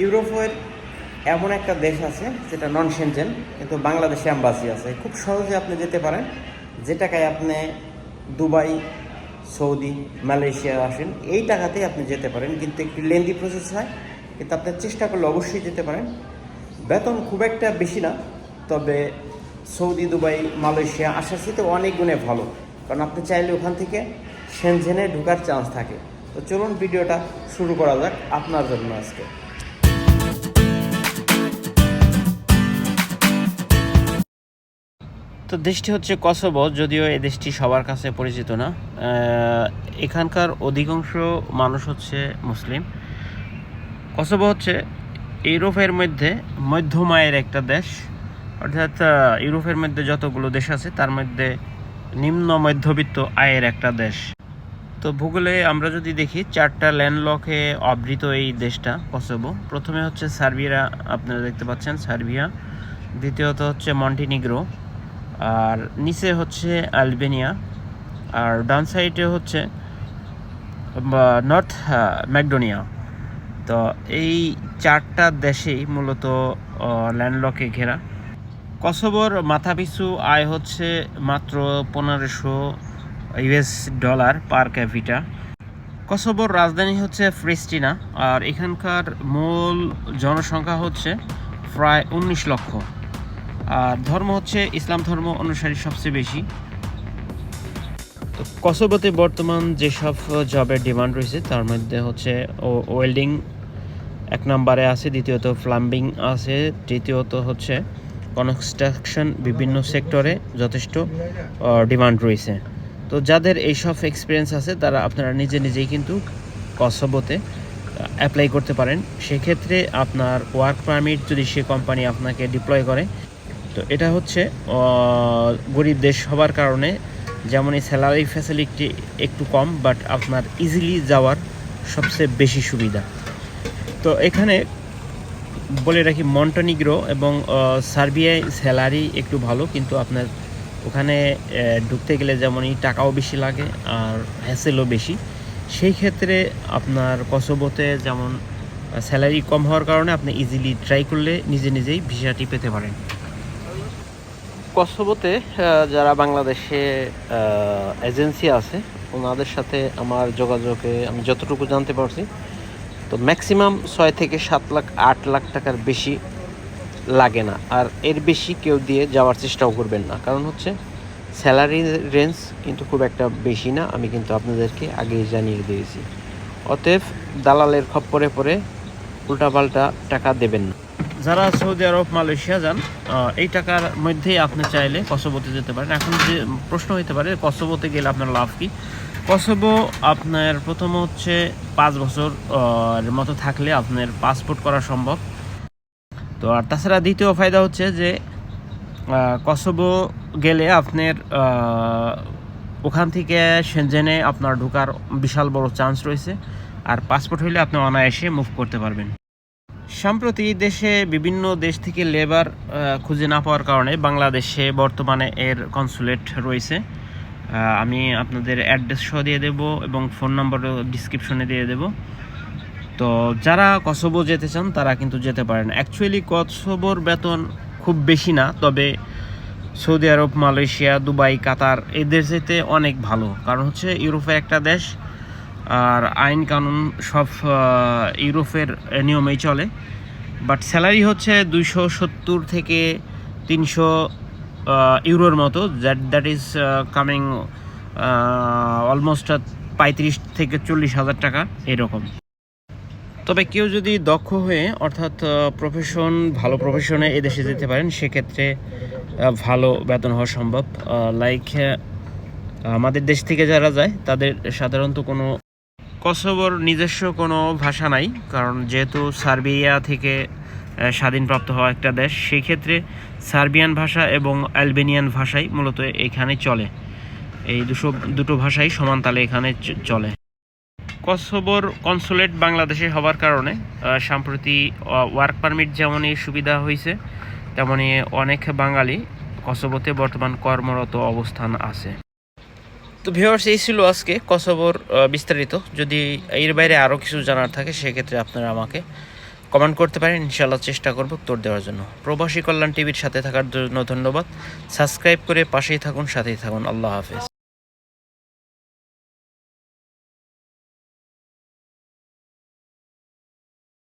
ইউরোপের এমন একটা দেশ আছে যেটা নন সেনজেন কিন্তু বাংলাদেশে অ্যাম্বাসি আছে। খুব সহজে আপনি যেতে পারেন। যে টাকায় আপনি দুবাই, সৌদি, মালয়েশিয়া আসেন, এই টাকাতেই আপনি যেতে পারেন। কিন্তু একটু লেন্দি প্রসেস হয়, কিন্তু আপনি চেষ্টা করলে অবশ্যই যেতে পারেন। বেতন খুব একটা বেশি না, তবে সৌদি, দুবাই, মালয়েশিয়া আসার সাথে অনেক গুণে ভালো। কারণ আপনি চাইলে ওখান থেকে সেনজেনে ঢোকার চান্স থাকে। তো চলুন ভিডিওটা শুরু করা যাক আপনার জন্য আজকে। তো দেশটি হচ্ছে কসোভো, যদিও এই দেশটি সবার কাছে পরিচিত না। এখানকার অধিকাংশ মানুষ হচ্ছে মুসলিম। কসোভো হচ্ছে ইউরোপের মধ্যে মধ্যমায়ের একটা দেশ। অর্থাৎ ইউরোপের মধ্যে যতগুলো দেশ আছে, তার মধ্যে নিম্ন মধ্যবিত্ত আয়ের একটা দেশ। তো ভূগোলে আমরা যদি দেখি, চারটা ল্যান্ডলকে আবৃত এই দেশটা, কসোভো। প্রথমে হচ্ছে সার্বিয়া, আপনারা দেখতে পাচ্ছেন সার্বিয়া। দ্বিতীয়ত হচ্ছে মন্টিনিগ্রো। আর নিচে হচ্ছে আলবেনিয়া, আর ডান সাইডে হচ্ছে নর্থ ম্যাকডোনিয়া। তো এই চারটা দেশেই মূলত ল্যান্ডলকে ঘেরা। কসোবোর মাথাপিছু আয় হচ্ছে মাত্র পনেরোশো ইউএস ডলার পার ক্যাপিটা। কসোবোর রাজধানী হচ্ছে ফ্রিস্টিনা, আর এখানকার মূল জনসংখ্যা হচ্ছে প্রায় উনিশ লক্ষ। আর ধর্ম হচ্ছে ইসলাম ধর্ম অনুসারী সবচেয়ে বেশি। তো কসোবোতে বর্তমান যেসব জবের ডিমান্ড রয়েছে, তার মধ্যে হচ্ছে ওয়েল্ডিং এক নম্বরে আছে, দ্বিতীয়ত প্লাম্বিং আছে, তৃতীয়ত হচ্ছে কনস্ট্রাকশন বিভিন্ন সেক্টরে যথেষ্ট ডিমান্ড রয়েছে। তো যাদের এইসব এক্সপিরিয়েন্স আছে, তারা আপনারা নিজে নিজেই কিন্তু কসবোতে অ্যাপ্লাই করতে পারেন। সেক্ষেত্রে আপনার ওয়ার্ক পারমিট যদি সে কোম্পানি আপনাকে ডিপ্লয় করে তো এটা হচ্ছে গরিব দেশ হবার কারণে যেমন এই স্যালারি ফ্যাসিলিটি একটু কম বাট আপনার ইজিলি যাওয়ার সবচেয়ে বেশি সুবিধা। তো এখানে বলে রাখি, মন্টানিগ্রো এবং সার্বিয়ায় স্যালারি একটু ভালো, কিন্তু আপনার ওখানে ঢুকতে গেলে যেমনই টাকাও বেশি লাগে আর হ্যাসেলও বেশি। সেই ক্ষেত্রে আপনার কসবোতে যেমন স্যালারি কম হওয়ার কারণে আপনি ইজিলি ট্রাই করলে নিজে নিজেই ভিসাটি পেতে পারেন। কসবোতে যারা বাংলাদেশে এজেন্সি আছে, ওনাদের সাথে আমার যোগাযোগে আমি যতটুকু জানতে পারছি, তো ম্যাক্সিমাম ছয় থেকে সাত লাখ, আট লাখ টাকার বেশি লাগে না। আর এর বেশি কেউ দিয়ে যাওয়ার চেষ্টাও করবেন না। কারণ হচ্ছে স্যালারি রেঞ্জ কিন্তু খুব একটা বেশি না, আমি কিন্তু আপনাদেরকে আগেই জানিয়ে দিয়েছি। অতএব, দালালের খপ্পরে পরে উল্টাপাল্টা টাকা দেবেন না। যারা সৌদি আরব, মালয়েশিয়া যান এই টাকার মধ্যেই আপনি চাইলে কসবোতে যেতে পারেন। এখন যে প্রশ্ন হতে পারে কসবোতে গেলে আপনার লাভ কি? কসবো আপনার প্রথম হচ্ছে পাঁচ বছর মতো থাকলে আপনার পাসপোর্ট করা সম্ভব। তো আর তাছাড়া দ্বিতীয় ফায়দা হচ্ছে যে কসবো গেলে আপনার ওখান থেকে সেনজেনে আপনার ঢোকার বিশাল বড় চান্স রয়েছে। আর পাসপোর্ট হইলে আপনি অনায়াসে মুভ করতে পারবেন। সম্প্রতি দেশে বিভিন্ন দেশ থেকে লেবার খুঁজে না পাওয়ার কারণে বাংলাদেশে বর্তমানে এর কনসুলেট রয়েছে। আমি আপনাদের অ্যাড্রেস সহ দিয়ে দেব এবং ফোন নম্বরও ডিসক্রিপশনে দিয়ে দেব। তো যারা কসবো যেতে চান, তারা কিন্তু যেতে পারেন। অ্যাকচুয়ালি কসবোর বেতন খুব বেশি না, তবে Saudi Arab, Malaysia, Dubai, Qatar এই দেশেতে অনেক ভালো। কারণ হচ্ছে ইউরোপের একটা দেশ আর আইন কানুন সব ইউরোপের নিয়মেই চলে। বাট স্যালারি হচ্ছে দুইশো সত্তর থেকে তিনশো ইউরোর মতো। That that is coming almost পঁয়ত্রিশ থেকে চল্লিশ হাজার টাকা এরকম। তবে কেউ যদি দক্ষ হয়ে, অর্থাৎ প্রফেশন ভালো প্রফেশনে এদেশে যেতে পারেন, সেক্ষেত্রে ভালো বেতন হওয়া সম্ভব। লাইক আমাদের দেশ থেকে যারা যায়, তাদের সাধারণত কোনো কসোবোর নিজস্ব কোনো ভাষা নাই, কারণ যেহেতু সার্বিয়া থেকে স্বাধীনপ্রাপ্ত হওয়া একটা দেশ সেই ক্ষেত্রে সার্বিয়ান ভাষা এবং অ্যালবেনিয়ান ভাষাই মূলত এখানে চলে। এই দুশো, দুটো ভাষাই সমান তালে এখানে চলে। কসোবোর কনসুলেট বাংলাদেশে হওয়ার কারণে সম্প্রতি ওয়ার্ক পারমিট যেমনই সুবিধা হয়েছে তেমনই অনেক বাঙালি কসোবোতে বর্তমান কর্মরত অবস্থান আছে। তো ভিউয়ার্স এই ছিল আজকে কসবর বিস্তারিত। যদি এর বাইরে আরও কিছু জানার থাকে, সেক্ষেত্রে আপনারা আমাকে কমেন্ট করতে পারেন। ইনশাআল্লাহ চেষ্টা করব উত্তর দেওয়ার জন্য। প্রবাসী কল্যাণ টিভির সাথে থাকার জন্য ধন্যবাদ। সাবস্ক্রাইব করে পাশেই থাকুন, সাথেই থাকুন। আল্লাহ হাফেজ।